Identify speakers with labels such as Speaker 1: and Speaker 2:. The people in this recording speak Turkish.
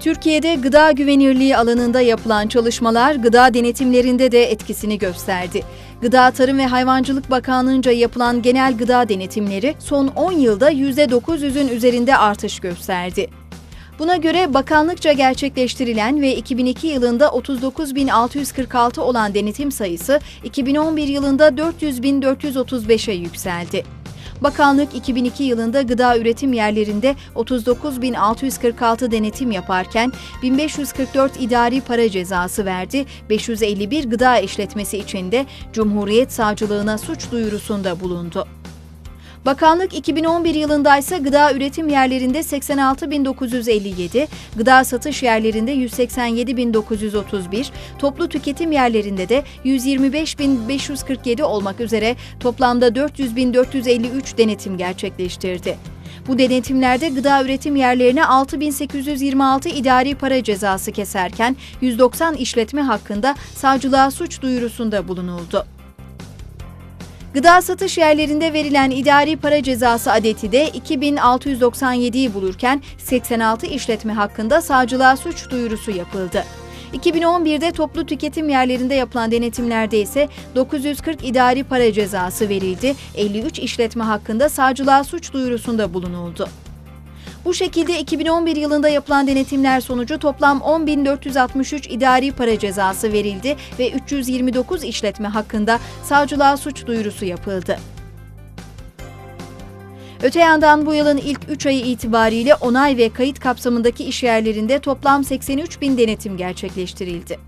Speaker 1: Türkiye'de gıda güvenirliği alanında yapılan çalışmalar gıda denetimlerinde de etkisini gösterdi. Gıda Tarım ve Hayvancılık Bakanlığı'nca yapılan genel gıda denetimleri son 10 yılda %900'ün üzerinde artış gösterdi. Buna göre bakanlıkça gerçekleştirilen ve 2002 yılında 39.646 olan denetim sayısı 2011 yılında 400.435'e yükseldi. Bakanlık 2002 yılında gıda üretim yerlerinde 39.646 denetim yaparken 1544 idari para cezası verdi, 551 gıda işletmesi için de Cumhuriyet Savcılığına suç duyurusunda bulundu. Bakanlık 2011 yılında ise gıda üretim yerlerinde 86.957, gıda satış yerlerinde 187.931, toplu tüketim yerlerinde de 125.547 olmak üzere toplamda 400.453 denetim gerçekleştirdi. Bu denetimlerde gıda üretim yerlerine 6.826 idari para cezası keserken 190 işletme hakkında savcılığa suç duyurusunda bulunuldu. Gıda satış yerlerinde verilen idari para cezası adeti de 2697'yi bulurken 86 işletme hakkında savcılığa suç duyurusu yapıldı. 2011'de toplu tüketim yerlerinde yapılan denetimlerde ise 940 idari para cezası verildi, 53 işletme hakkında savcılığa suç duyurusunda bulunuldu. Bu şekilde 2011 yılında yapılan denetimler sonucu toplam 10.463 idari para cezası verildi ve 329 işletme hakkında savcılığa suç duyurusu yapıldı. Öte yandan bu yılın ilk 3 ayı itibariyle onay ve kayıt kapsamındaki işyerlerinde toplam 83 bin denetim gerçekleştirildi.